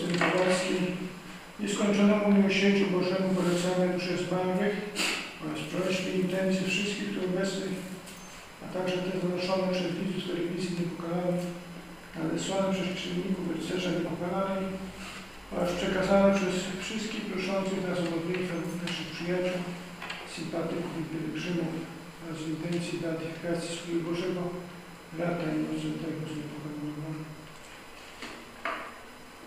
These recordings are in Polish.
Kowalskiej, nieskończonemu miłosierdziu Bożemu polecamy przez zmarłych oraz prośbie intencje wszystkich tu obecnych, a także te zgłoszone przez widzów telewizji niepokalanych, nadesłane przez czytelników rycerza niepokalanej oraz przekazane przez wszystkich proszących nas o naszych przyjaciół, sympatyków i pielgrzymów oraz intencji beatyfikacji swojego Bożego brata innocentego z niepokalanego.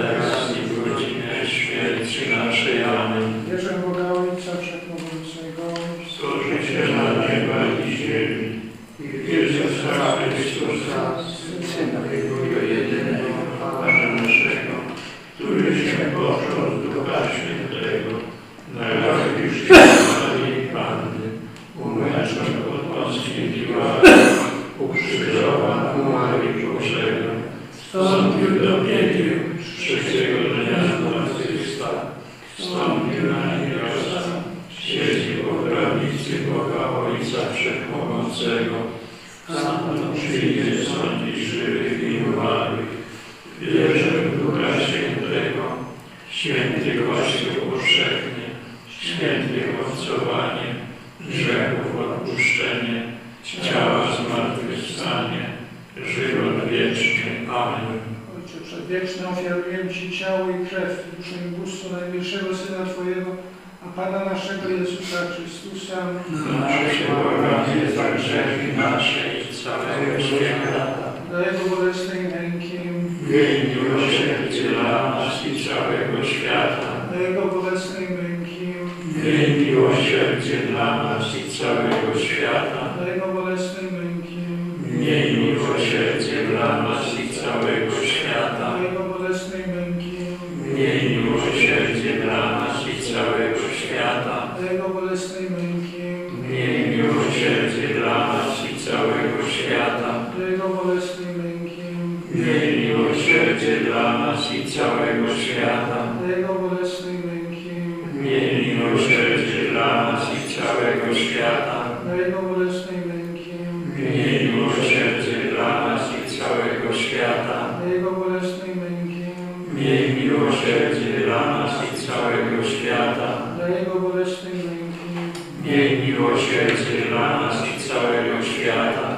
Amen. Wstąpił na niebiosa, siedzi po prawicy Boga Ojca Wszechmogącego, sam przyjdzie sądzić żywych i umarłych. Ofiaruję Ci ciało i krew, duszę i bóstwo najmilszego Syna Twojego, a Pana naszego Jezusa Chrystusa, Nasze błaganie za grzechy nasze i całego świata. dla Jego bolesnej męki, Miej miłosierdzie dla nas i całego świata. dla Jego bolesnej męki, Miej miłosierdzie dla nas i całego świata. dla Jego bolesnej męki, Miej miłosierdzie dla nas Miej miłosierdzie dla nas i całego świata. dla Jego bolesnej męki. Miej miłosierdzie dla nas i całego świata.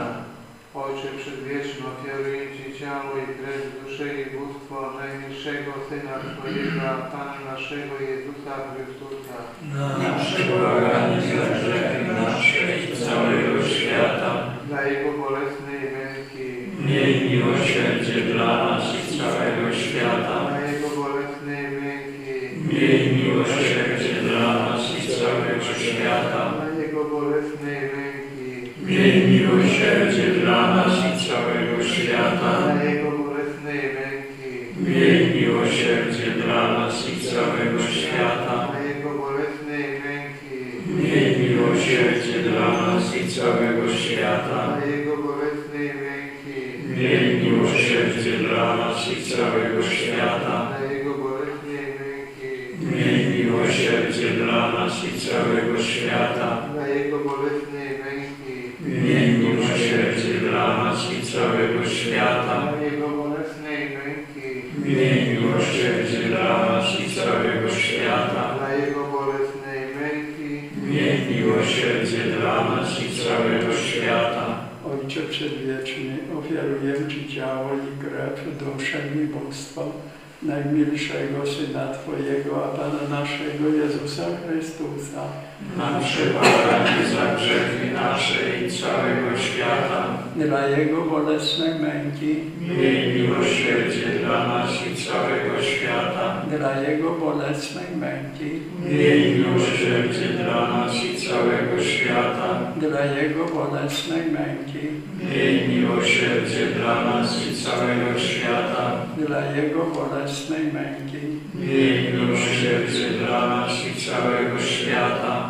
Ojcze Przedwieczny, ofiaruję Ci ciało i krew, duszę i bóstwo najmilszego Syna Twojego, a Pana naszego Jezusa Chrystusa, Nasze błaganie za grzechy nasze i całego świata. dla Jego bolesnej męki, Miej miłosierdzie dla nas świata. Miej miłosierdzie dla nas i całego świata. dla Jego bóstwo najmilszego Syna Twojego, a Pana naszego Jezusa Chrystusa, Nasze błaganie za grzechy nasze i całego świata. dla Jego bolesnej męki, Miej miłosierdzie dla nas i całego świata. dla Jego bolesnej męki, Miej miłosierdzie dla nas i całego świata. dla Jego bolesnej męki, Miej miłosierdzie dla nas i całego świata. dla Jego bolesnej męki, Miej miłosierdzie dla nas i całego świata.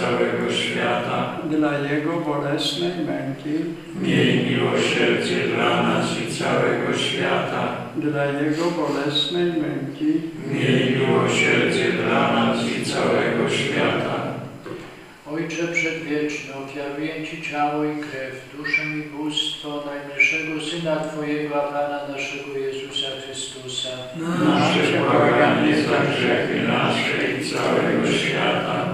całego świata. dla Jego bolesnej męki, Miej miłosierdzie dla nas i całego świata. dla Jego bolesnej męki, Miej miłosierdzie dla nas i całego świata. Ojcze Przedwieczny, ofiaruję Ci ciało i krew, duszę i bóstwo najmilszego Syna Twojego, a Pana naszego Jezusa Chrystusa, Nasze błaganie za grzechy nasze i całego świata.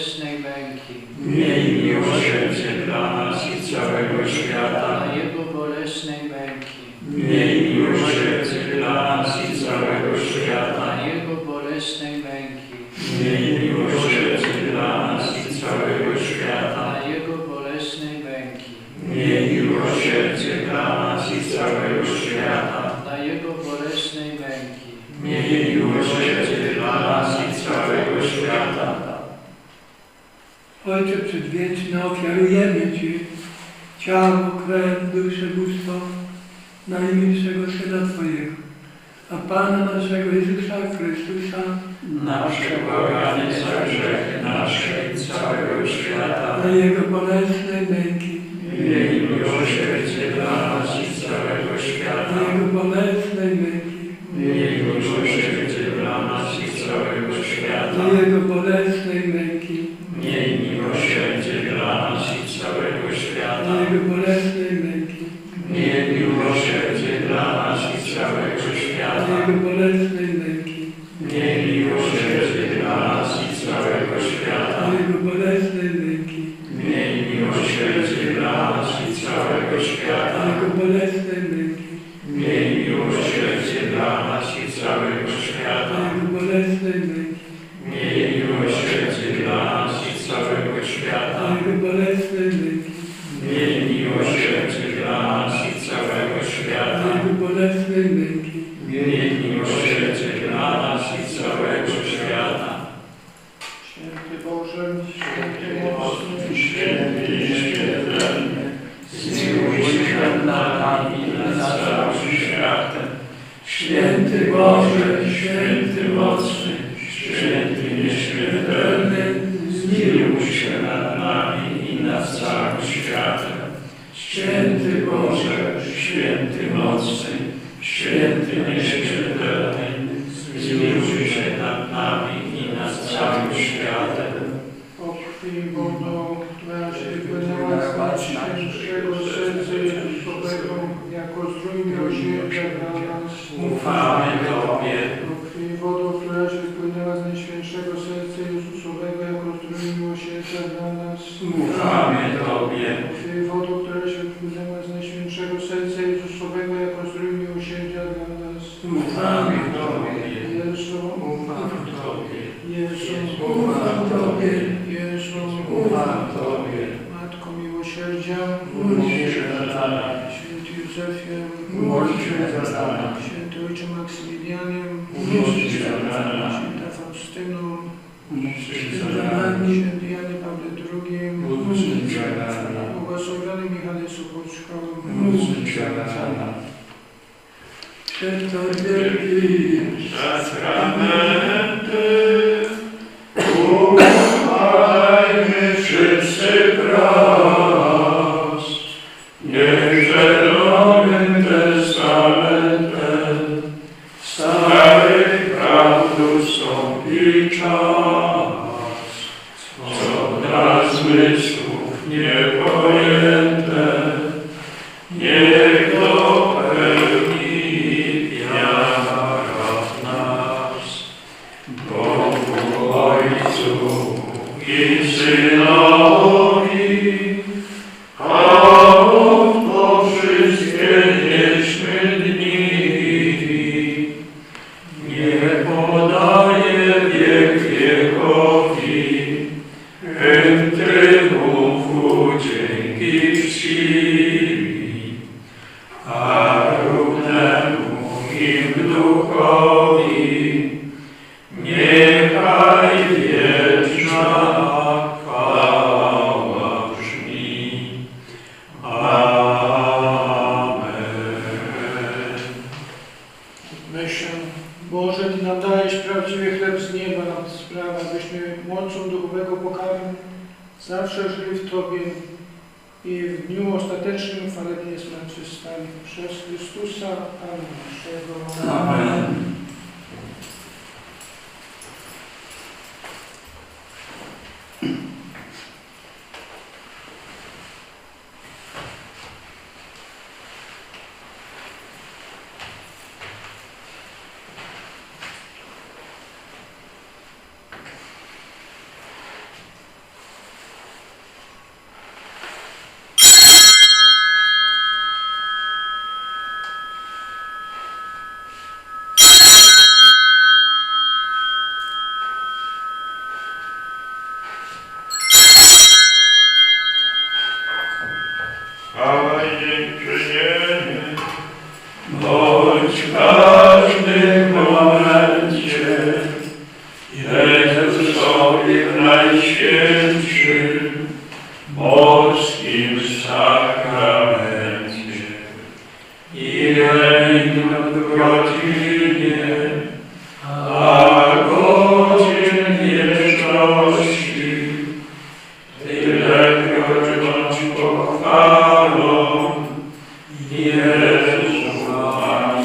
Bolesnej męki, Miej miłosierdzie dla nas i całego dla świata. Jego bolesnej Ojcze Przedwieczny, ofiarujemy Ci ciało, krew, duszę, bóstwo najmilszego Syna Twojego, a Pana naszego Jezusa Chrystusa, Nasze błaganie za grzechy nasze i całego świata. dla Jego bolesnej męki, Miej miłosierdzie dla nas i całego świata. Jego bolesnej męki, Miej miłosierdzie dla nas i całego świata. dla Jego bolesnej zmiłuj się nad nami i nad całym światem. Święty Boże, święty mocny, Zdrój miłosierdzia dla nas. Tobie, która się wypłynęła z najświętszego serca Jezusowego, jako zdrój miłosierdzia dla nas. ufamy Tobie, Jezu, Ufam Tobie, Jezu, Ufam Tobie. Jezu, ufam Tobie. Matko miłosierdzia, Módl się za nami, Święty Józefie, módl się za nami, Święty Ojcze Maksymilianie, módl się za nami, Święta Faustyno, módl się za nami, Święty Jany Paweł II, błogosławiony Michale Sopoczko. Święto wielki, Sakramenty dla mocą duchowego pokarmu zawsze żyli w Tobie i w dniu ostatecznym chwalebnie zmartwychwstali przez Chrystusa, Pana naszego. Amen. Najświętszym, boskim sakramencie i regnum w godzinie, a godzin wieczności Tylekroć pochwalą Jezusa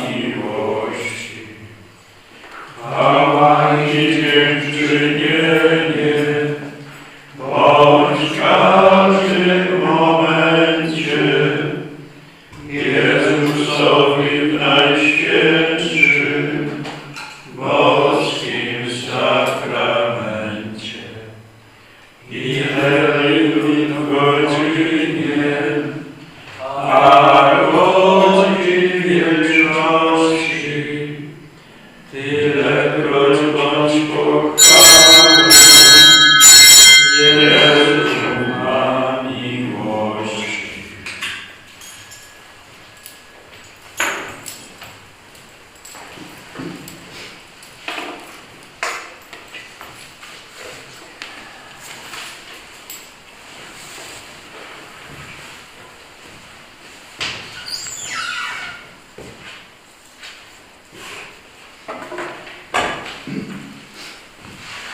miłości. Chwała i dziękczynienie